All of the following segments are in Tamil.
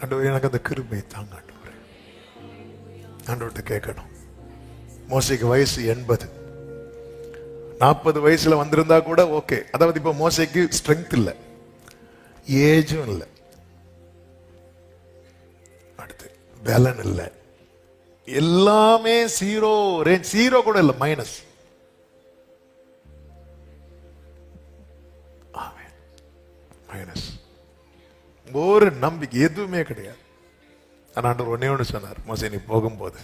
ஆண்டவர் எனக்கு அந்த கிருபை தாங்க ஆண்டவர். ஆண்டவர்கிட்ட கேட்கணும். மோசைக்கு வயசு எண்பது. நாற்பது வயசுல வந்திருந்தா கூட ஓகே. அதாவது இப்போ மோசைக்கு ஸ்ட்ரென்த் இல்லை. ஏஜும் இல்லை. அடுத்து பலன் இல்லை. எல்லாமே சீரோ ரேஞ்ச் சீரோ கூட இல்லை மைனஸ் மைனஸ் ஒரு நம்பிக்கை எதுவுமே கிடையாது. ஆனால் ஆண்டவர் ஒன்னே ஒன்று சொன்னார். மோசை நீ போகும்போது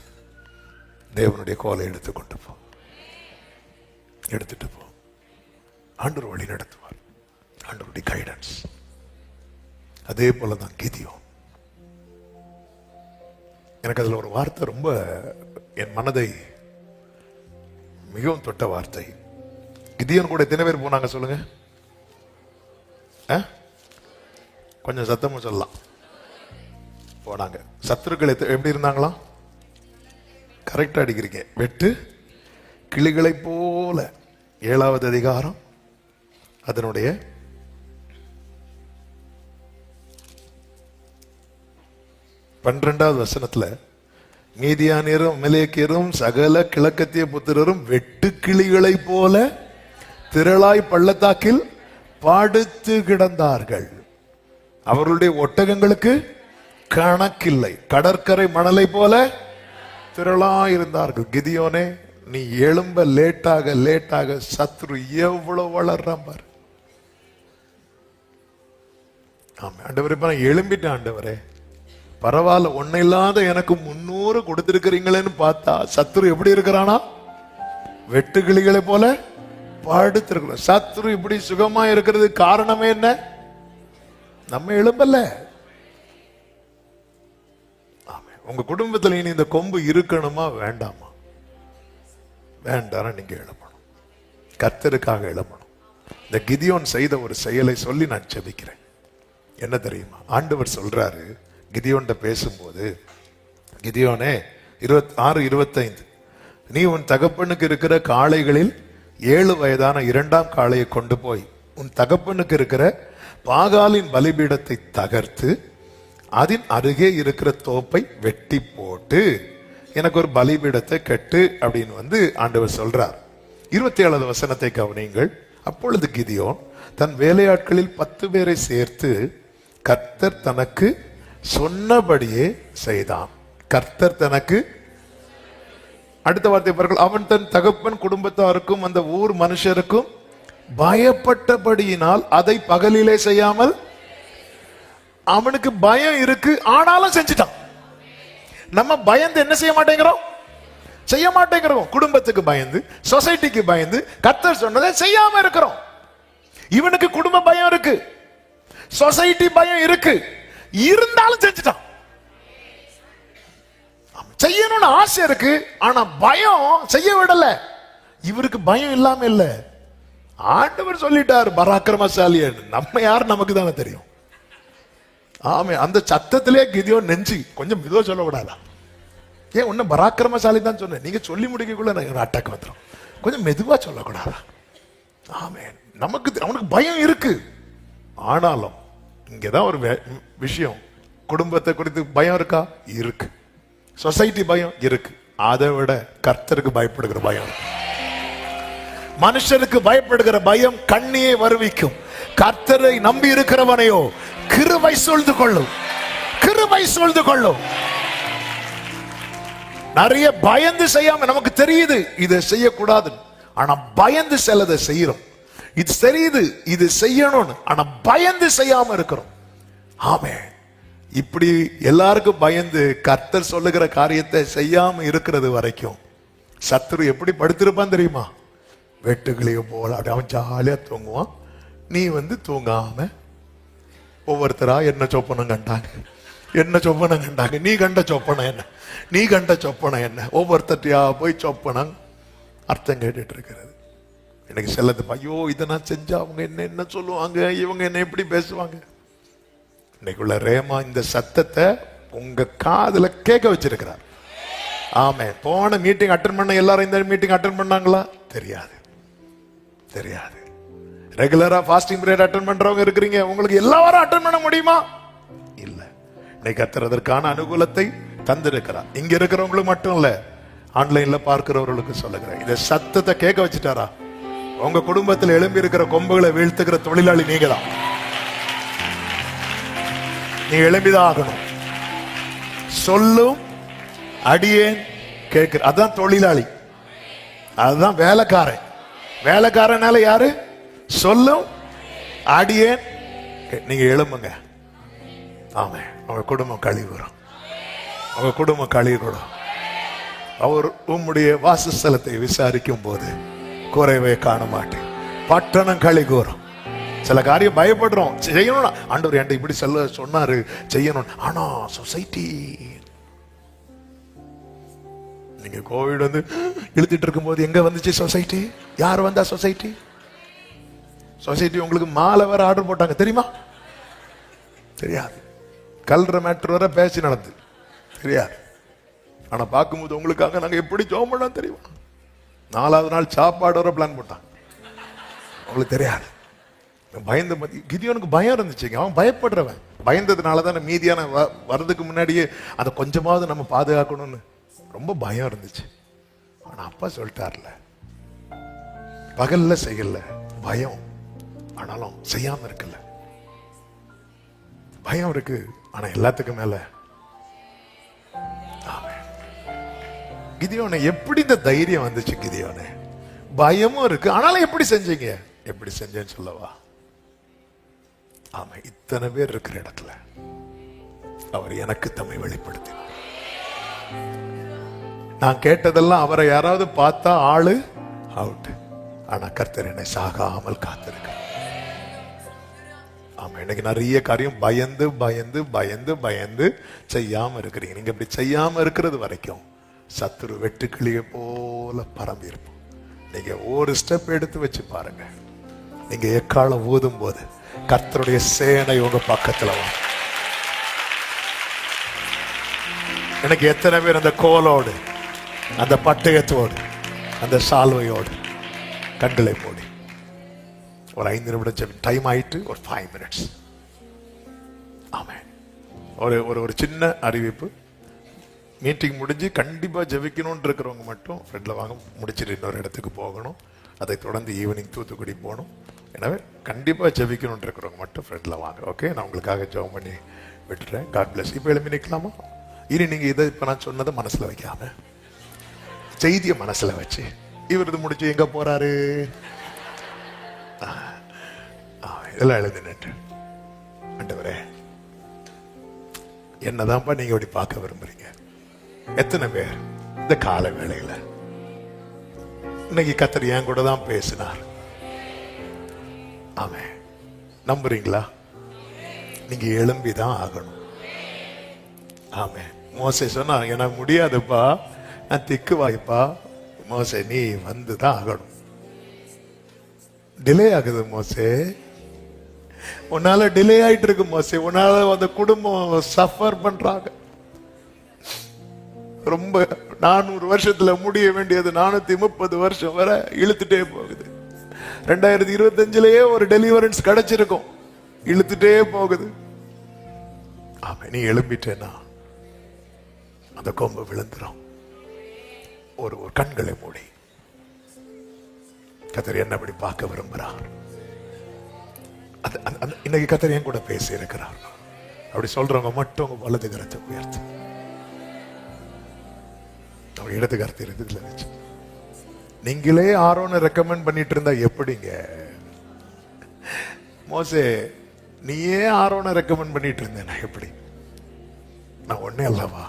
தேவனுடைய கோலை எடுத்து கொண்டு போ. எடுத்துட்டு போ. ஆண்டவர் வழி நடத்துவார். ஆண்டவருடைய கைடன்ஸ் அதே போல தான் கிதியோன். எனக்கு அதில் ஒரு வார்த்தை ரொம்ப என் மனதை மிகவும் தொட்ட வார்த்தை. கிதியோன் கூட எத்தனை பேர் போனாங்க சொல்லுங்க? ஆ? கொஞ்சம் சத்தமும் சொல்லலாம். போனாங்க சத்துருக்கள் எப்படி இருந்தாங்களாம் கரெக்டாக அடிக்கிறீங்க. வெட்டு கிளிகளை போல. ஏழாவது அதிகாரம் அதனுடைய பன்னிரெண்டாவது வசனத்துல மீதியானியரும் மிலேக்கியரும் சகல கிழக்கத்திய புத்திரரும் வெட்டு கிளிகளை போல திரளாய் பள்ளத்தாக்கில் படுத்து கிடந்தார்கள். அவர்களுடைய ஒட்டகங்களுக்கு கணக்கில்லை. கடற்கரை மணலை போல திரளா இருந்தார்கள் கிதியோனே நீ எழும்ப லேட்டாக லேட்டாக சத்ரு எவ்வளவு வளர்றான் பாரு. ஆமா ஆண்டவரே இப்ப நான் எழும்பிட்டேன் ஆண்டவரே. பரவாயில்ல ஒன்னும் இல்லாத எனக்கு முன்னூறு கொடுத்திருக்கிறீங்களேன்னு பார்த்தா சத்ரு எப்படி இருக்கிறானா? வெட்டுக்கிளிகளை போல படுத்திருக்கிறோம் சத்ரு இப்படி சுகமா இருக்கிறது காரணமே என்ன? நம்ம எழும்பல. உங்க குடும்பத்துல இனி இந்த கொம்பு இருக்கணுமா வேண்டாமா? வேண்டாம் நீங்க எழுப்பணும் கத்தருக்காக எழுப்பணும் இந்த கிதியோன் செய்த ஒரு செயலை சொல்லி நான் செபிக்கிறேன் என்ன தெரியுமா? ஆண்டவர் சொல்றாரு கிதியோன்ட்ட பேசும்போது கிதியோனே இருபத்தி ஆறு இருபத்தைந்து. நீ உன் தகப்பனுக்கு இருக்கிற காளைகளில் ஏழு வயதான இரண்டாம் காளையை கொண்டு போய் உன் தகப்பனுக்கு இருக்கிற பாகாலின் பலிபீடத்தை தகர்த்து அதன் அருகே இருக்கிற தோப்பை வெட்டி போட்டு எனக்கு ஒரு பலிபீடத்தை கட்டு அப்படின்னு வந்து ஆண்டவர் சொல்றார். இருபத்தி ஏழாவது வசனத்தை கவனியுங்கள். அப்பொழுது கிதியோன் தன் வேலையாட்களில் பத்து பேரை சேர்த்து கர்த்தர் தனக்கு சொன்னபடியே செய்தான். கர்த்தர் தனக்கு அடுத்த வார்த்தை பாருங்கள். அவன் தன் தகப்பன் குடும்பத்தாருக்கும் அந்த ஊர் மனுஷருக்கும் பயப்பட்டபடியினால் அதை பகலிலே செய்யாமல் அவனுக்கு பயம் இருக்கு ஆனாலும் செஞ்சுட்டான். நம்ம பயந்து என்ன செய்ய மாட்டேங்கிறோம்? செய்ய மாட்டேங்கிறோம். குடும்பத்துக்கு பயந்து சொசைட்டிக்கு பயந்து கத்தர் சொன்னதை செய்யாம இருக்கிறோம். இவனுக்கு குடும்ப பயம் இருக்கு சொசைட்டி பயம் இருக்கு இருந்தாலும் செஞ்சுட்டான். செய்யணும்னு ஆசை இருக்கு ஆனா பயம் செய்ய விடல. இவருக்கு பயம் இல்லாம இல்லை. ஆண்டவர் சொல்லிட்டார் பராக்கிரமசாலியன். நம்ம யார் நமக்கு தானே தெரியும். ஆமே அந்த சத்தத்திலே கிதியோ நெஞ்சு கொஞ்சம் மெதுவா சொல்லக்கூடாதா? ஏன் உன்ன பராக்கிரமசாலி தான் சொன்னேன். நீங்க சொல்லி முடிக்கக்குள்ள நான் அட்டாக் வந்துடும் கொஞ்சம் மெதுவா சொல்லக்கூடாதா? ஆமே நமக்கு அவனுக்கு பயம் இருக்கு. ஆனாலும் இங்கதான் ஒரு விஷயம். குடும்பத்தை குறித்து பயம் இருக்கா? இருக்கு. சொசைட்டி பயம் இருக்கு. அதை விட கர்த்தருக்கு பயப்படுகிற பயம் இருக்கு. மனுஷனுக்கு பயப்படுகிற பயம் கண்ணியை வருவிக்கும். கர்த்தரை நம்பி இருக்கிறவனையோ கிருபை சொல்ந்து கொள்ளும். கிருபை சொல்ந்து கொள்ளும். நிறைய பயந்து செய்யாம நமக்கு தெரியுது இதை செய்யக்கூடாது. ஆனா பயந்து சிலதை செய்யறோம். இது தெரியுது இது செய்யணும்னு. ஆனா பயந்து செய்யாம இருக்கிறோம். ஆமே இப்படி எல்லாருக்கும் பயந்து கர்த்தர் சொல்லுகிற காரியத்தை செய்யாம இருக்கிறது வரைக்கும் சத்துரு எப்படி படுத்திருப்பான் தெரியுமா? வெட்டுக்கிளிய போல அப்படி அவன் ஜாலியாக தூங்குவான். நீ வந்து தூங்காம ஒவ்வொருத்தரா என்ன சொப்பனம் கண்டாங்க? என்ன சொப்பனம் கண்டாங்க? நீ கண்ட சொப்பனம் என்ன? நீ கண்ட சொப்பனம் என்ன? ஒவ்வொருத்தட்டியா போய் சொப்பனம்? அர்த்தம் கேட்டுட்டு இருக்கிறது. எனக்கு செல்லது ஐயோ இதை நான் செஞ்சா அவங்க என்ன என்ன சொல்லுவாங்க? இவங்க என்ன எப்படி பேசுவாங்க? இன்னைக்குள்ள ரேமா இந்த சத்தத்தை உங்க காதுல கேட்க வச்சிருக்கிறார். ஆமே போன மீட்டிங் அட்டன் பண்ண எல்லாரும் இந்த மீட்டிங் அட்டன் பண்ணாங்களா? தெரியாது. தெரியாது. ரெகுலரா ஃபாஸ்டிங் பீரியட் அட்டன் பண்றவங்க இருக்கிறீங்க. உங்களுக்கு எல்லா வாரம் அட்டன் பண்ண முடியுமா? இல்ல. இன்னைக்கு கத்தர் அதற்கான அனுகூலத்தை தந்திருக்கிறார். இங்க இருக்கிறவங்களுக்கு மட்டும் இல்ல ஆன்லைன்ல பார்க்கிறவர்களுக்கு சொல்லுகிறேன். இந்த சத்தத்தை கேட்க வச்சுட்டாரா? உங்க குடும்பத்தில் எழும்பி இருக்கிற கொம்புகளை வீழ்த்துக்கிற தொழிலாளி நீங்க தான் நீ எழும்பிதான் ஆகணும். சொல்லும் அடியேன் கேட்கிற. அதான் தொழிலாளி. அதுதான் வேலைக்காரன். வேலைக்காரனால யாரு? சொல்லும். அடியேன். நீங்க எழும்புங்க. ஆமா. உங்க குடும்பம் கழிவுறோம் உங்க குடும்பம் கழிவுறோம் அவர் உம்முடைய வாசஸ்தலத்தை விசாரிக்கும் போது குறைவை காண மாட்டேன் பட்டணம் களி கூறும் சில காரியம் பயப்படுறோம். செய்யணும் ஆண்டவர் என்கிட்ட இப்படி சொல்ல சொன்னாரு. செய்யணும். ஆனா சொசைட்டி நீங்க கோவிட் வந்து இழுத்துட்டு இருக்கும்போது எங்க வந்துச்சு சொசைட்டி யார் வந்தா சொசைட்டி சொசைட்டி உங்களுக்கு மாலை வேற ஆர்டர் போட்டாங்க. தெரியுமா? தெரியாது. கல்ற மேட்ரு வர பேசி நடந்து. தெரியாது. ஆனா பார்க்கும்போது உங்களுக்காக நாங்க எப்படி ஜோம் பண்ணோம் தெரியுமா? நாலாவது நாள் சாப்பாடு வர பிளான் போட்டான் உங்களுக்கு தெரியாது. பயந்து மதி கிதியோனுக்கு பயம் இருந்துச்சுங்க அவன் பயப்படுறவன். பயந்ததுனால தான் மீதியான வ- வர்றதுக்கு முன்னாடியே அதை கொஞ்சமாவது நம்ம பாதுகாக்கணும்னு. ரொம்ப பயம் இருந்துச்சு. ஆனா அப்பா சொல்லிட்டார்ல பகல்ல செய்யல பயம். ஆனாலும் செய்யாம இருக்குல்ல பயம் இருக்கு ஆனா எல்லாத்துக்கும் மேல ஆமென். கிதியோனே எப்படி இந்த தைரியம் வந்துச்சு கிதியோனே? பயமும் இருக்கு ஆனாலும் எப்படி செஞ்சீங்க? எப்படி செஞ்சேன்னு சொல்லவா? ஆமா இத்தனை பேர் இருக்கிற இடத்துல அவர் எனக்கு தம்மை வெளிப்படுத்தினார். நான் கேட்டதெல்லாம் அவரை யாராவது பார்த்தா ஆளு? அவுட் ஆனா கர்த்தர் என்னை சாகாமல் காத்திருக்க ஆமா எனக்கு நிறைய காரியம் பயந்து பயந்து பயந்து பயந்து செய்யாம இருக்கிறீங்க. நீங்க இப்படி செய்யாம இருக்கிறது வரைக்கும் சத்துரு வெட்டுக்கிளிய போல பரம்பி இருப்போம். நீங்க ஒரு ஸ்டெப் எடுத்து வச்சு பாருங்க. நீங்க எக்காலம் ஊதும் போது கர்த்தருடைய சேனை உங்க பக்கத்துல வரும். எனக்கு எத்தனை பேர் அந்த கோலோடு அந்த பட்டயத்தோடு அந்த சால்வையோடு கண்களை மூடி. ஒரு ஐந்து நிமிடம் டைம் ஆயிட்டு ஒரு ஃபைவ் மினிட்ஸ் ஆமே ஒரு ஒரு ஒரு சின்ன அறிவிப்பு. மீட்டிங் முடிஞ்சு கண்டிப்பாக ஜெபிக்கணும்னு இருக்கிறவங்க மட்டும் ஃப்ரெண்டில் வாங்க முடிச்சிட்டு இன்னொரு இடத்துக்கு போகணும். அதை தொடர்ந்து ஈவினிங் தூத்துக்குடி போகணும். எனவே கண்டிப்பாக ஜெபிக்கணும்னு இருக்கிறவங்க மட்டும் ஃப்ரெண்டில் வாங்க ஓகே நான் உங்களுக்காக ஜெபம் பண்ணி விட்டுறேன். காட் பிளஸ் இப்போ எழுப்பி நிற்கலாமா இனி நீங்கள் இதை இப்போ நான் சொன்னதை மனசில் வைக்காம. செய்தியை மனசுல வச்சு இவர் இது முடிச்சு எங்க போறாரு? இதெல்லாம் எழுதி நின்று. ஆண்டவரே என்னதான்ப்பா நீங்க இப்படி பார்க்க விரும்புறீங்க? எத்தனை பேர் இந்த கால வேளையில? இன்னைக்கு கத்தர் என் கூட தான் பேசினார். ஆமே நம்புறீங்களா? நீங்க எழும்பி தான் ஆகணும். ஆமே மோசே சொன்னா எனக்கு முடியாதுப்பா. நான் திக்கு வாய்ப்பா? மோசே நீ வந்து தான் ஆகணும். டிலே ஆகுது மோசே. உன்னால டிலே ஆயிட்டு இருக்கு மோசே. உன்னால அந்த குடும்பம் சஃபர் பண்றாங்க. ரொம்ப நானூறு வருஷத்துல முடிய வேண்டியது நானூத்தி முப்பது வருஷம் வரை இழுத்துட்டே போகுது. ரெண்டாயிரத்தி இருபத்தஞ்சுலயே ஒரு டெலிவரன்ஸ் கிடைச்சிருக்கும். இழுத்துட்டே போகுது. ஆமா நீ எழும்பிட்டேனா அந்த கொம்பு விழுந்துரும். ஒரு ஒரு கண்களை மூடி. கத்தர் என்ன அப்படி பார்க்க விரும்புகிறார்? இன்னைக்கு கத்தர் என் கூட பேசி இருக்கிறார். அப்படி சொல்றவங்க மட்டும் உங்க வலது கரத்தை உயர்த்து. அவங்க இடது கரத்தை இடத்துல வச்சு. நீங்களே ஆரோனை ரெக்கமெண்ட் பண்ணிட்டு இருந்தா எப்படிங்க? மோசே நீயே ஆரோனை ரெக்கமெண்ட் பண்ணிட்டு இருந்தேன் எப்படி? நான் ஒன்னே அல்லவா?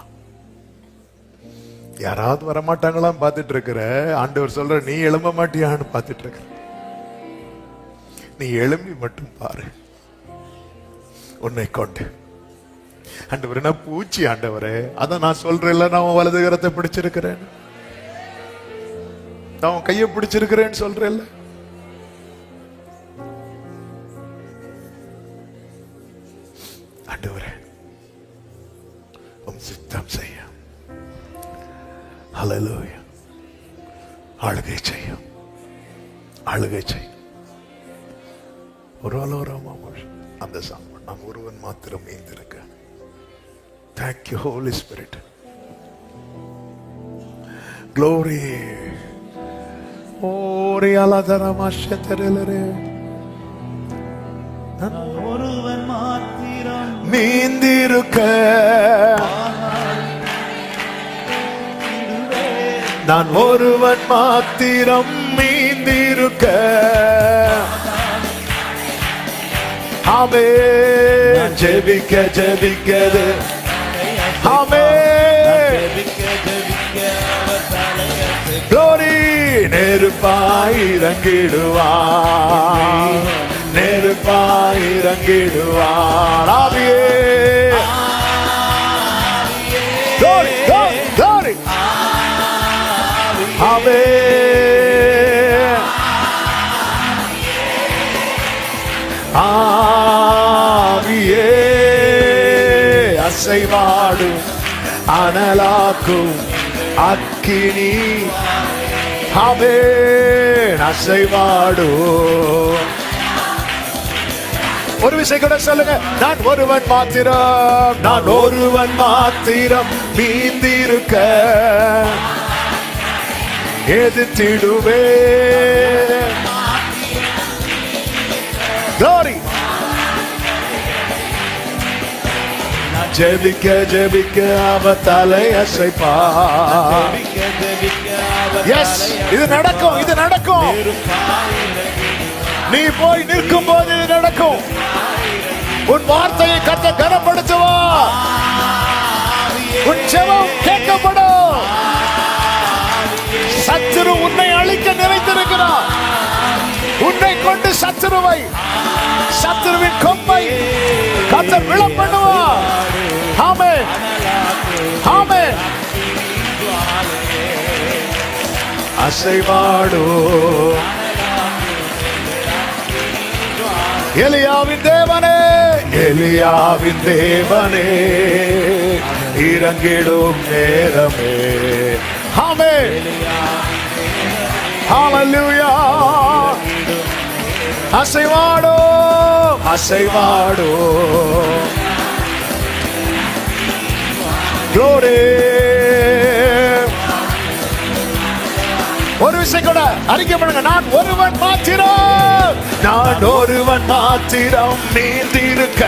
யாராவது வரமாட்டாங்களாம் பார்த்துட்டு இருக்கிற ஆண்டவர் சொல்ற நீ எழும்ப மாட்டியான்னு பார்த்துட்டு இருக்கிற நீ எழும்பி மட்டும் பாரு. உன்னை கொண்டு. ஆண்டவர் என்ன பூச்சி ஆண்டவரே. அதான் நான் சொல்றேன்ல நான் உன் வலது கரத்தை பிடிச்சிருக்கிறேன். நான் உன் கையை பிடிச்சிருக்கிறேன்னு சொல்றேன்ல. ஆண்டவரே உம் சித்தம் செய்ய. ஹalleluya ஆளுகை செய்யும். ஆளுகை செய்யும். ஒரு அலோரமா அந்த சாம்பல் நாம் ஒருவன் மாத்திரம் மீந்திருக்க. Thank you holy spirit glory ஓரி அலதரமாஷத்தரலரே ஒருவன் மாத்திரம் நீந்திருக்க நான் ஒருவன் மாத்திரம் மீந்திருக்க. ஆமே ஜெபிக்க ஜெபிக்கது ஆமே ஜெபிக்க ஜெபிக்க நெருப்பாய் இறங்கிடுவார் நெருப்பாய் இறங்கிடுவார் ஆவியே. அனலாக்கும் அக்கினி. ஆமே அசைவாடோ. ஒரு விஷயம் கூட சொல்லுங்க. நான் ஒருவன் மாத்திரம். நான் ஒருவன் மாத்திரம் மீந்திருக்க எது Glory. ஜெபிக்க ஜெபிக்க அவ தலை அசைப்பா எஸ் இது நடக்கும் இது நடக்கும். நீ போய் நிற்கும் போது இது நடக்கும். உன் வார்த்தையை கத்த கனப்படுத்துவா. உன் செவம் கேட்கப்படும். சத்துரு உன்னை அழிக்க நினைத்திருக்கிறார். உன்னை கொண்டு சத்துருவை. சத்துருவின் கொம்பை கத்த விழ ஆமே ஆமே அசைவாடோ. எலியாவின் தேவனே. எலியாவின் தேவனே. இறங்கிடும் நேரமே. ஆமே ஹalleluya அசைவாடோ. அசைவாடோ. Glory. ஒரு விஷயம் கூட அறிக்கை பண்ணுங்க. நான் ஒருவன் மாத்திரம். நான் ஒருவன் மாத்திரம் நீந்திருக்க.